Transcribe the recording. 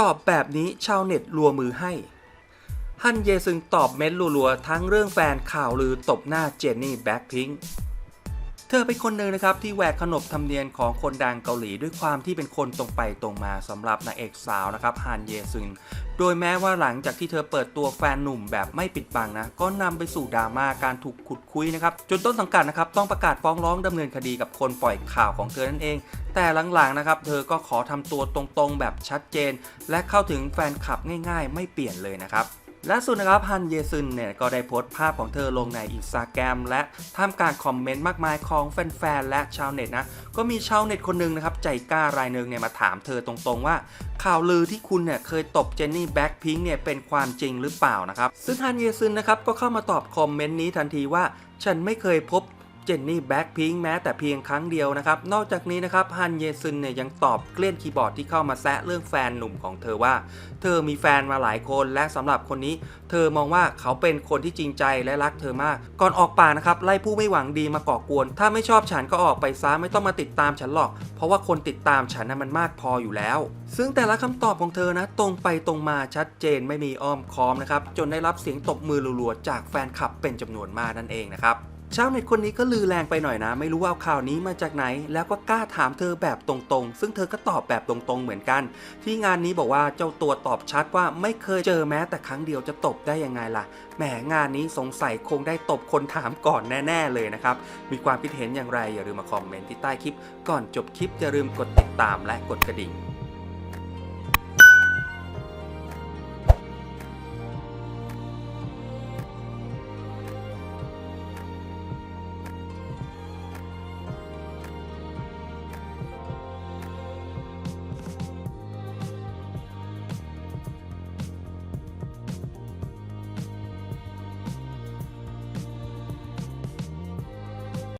ตอบแบบนี้ชาวเน็ตรัวมือให้ ฮันเยซึงตอบเม็ดรัวๆทั้งเรื่องแฟนข่าวลือตบหน้าเจนนี่แบ็คพิงค์ เธอเป็นคนหนึ่งนะครับที่แหวกขนบธรรมเนียมของคนดังเกาหลีด้วยความที่เป็นคนตรงไปตรงมาสำหรับนางเอกสาวนะครับฮันเยซึงโดยแม้ว่าหลังจากที่เธอเปิดตัวแฟนหนุ่มแบบไม่ปิดบังนะก็นำไปสู่ดราม่าการถูกขุดคุยนะครับจนต้นสังกัดนะครับต้องประกาศฟ้องร้องดำเนินคดีกับคนปล่อยข่าวของเธอนั่นเอง แต่หลังๆนะครับเธอก็ขอทำตัวตรงๆแบบชัดเจน และเข้าถึงแฟนคลับง่าย ๆ ไม่เปลี่ยนเลยนะครับ ล่าสุดนะครับฮันเยซึนเนี่ยก็ได้โพสต์ภาพของเธอลงในอินสตาแกรมและท่ามกลารคอมเมนต์มากมายของแฟนๆและชาวเน็ตนะก็มีชาวเน็ตคนหนึ่งนะครับใจกล้ารายหนึ่งเนี่ยมาถามเธอตรงๆว่า ข่าวลือที่คุณเนี่ยเคยตบเจนนี่แบ็คพิงค์เนี่ยเป็นความจริงหรือเปล่านะครับซึ่งฮันเยซึนนะครับก็เข้ามาตอบคอมเมนต์นี้ทันทีว่า ฉันไม่เคยพบ เจนนี่แบ็คพิงแม้แต่เพียงครั้งเดียวนะครับ นอกจากนี้นะครับฮันเยซึนเนี่ยยังตอบเกลี้ยนคีย์บอร์ดที่เข้ามาแซะเรื่องแฟนหนุ่มของเธอว่า เธอมีแฟนมาหลายคนและสำหรับคนนี้ เธอมองว่าเขาเป็นคนที่จริงใจและรักเธอมาก ก่อนออกป่านะครับไล่ผู้ไม่หวังดีมาก่อกวน ถ้าไม่ชอบฉันก็ออกไปซะไม่ต้องมาติดตามฉันหรอก เพราะว่าคนติดตามฉันนั้นมันมากพออยู่แล้ว ซึ่งแต่ละคำตอบของเธอนะ ตรงไปตรงมาชัดเจนไม่มีอ้อมค้อมนะครับจนได้รับเสียงตบมือรัวๆจากแฟนคลับเป็นจำนวนมากนั่นเองนะครับ ชาวเน็ตคนนี้ก็ลือแรงไปหน่อยนะ ไม่รู้ว่าเอาข่าวนี้มาจากไหน แล้วก็กล้าถามเธอแบบตรงๆ ซึ่งเธอก็ตอบแบบตรงๆเหมือนกัน ที่งานนี้บอกว่าเจ้าตัวตอบชัดว่าไม่เคยเจอแม้แต่ครั้งเดียวจะตบได้ยังไงล่ะแหมงานนี้สงสัยคงได้ตบคนถามก่อนแน่ ๆ เลยนะครับ มีความคิดเห็นอย่างไรอย่าลืมมาคอมเมนต์ที่ใต้คลิป ก่อนจบคลิปอย่าลืมกดติดตามและกดกระดิ่ง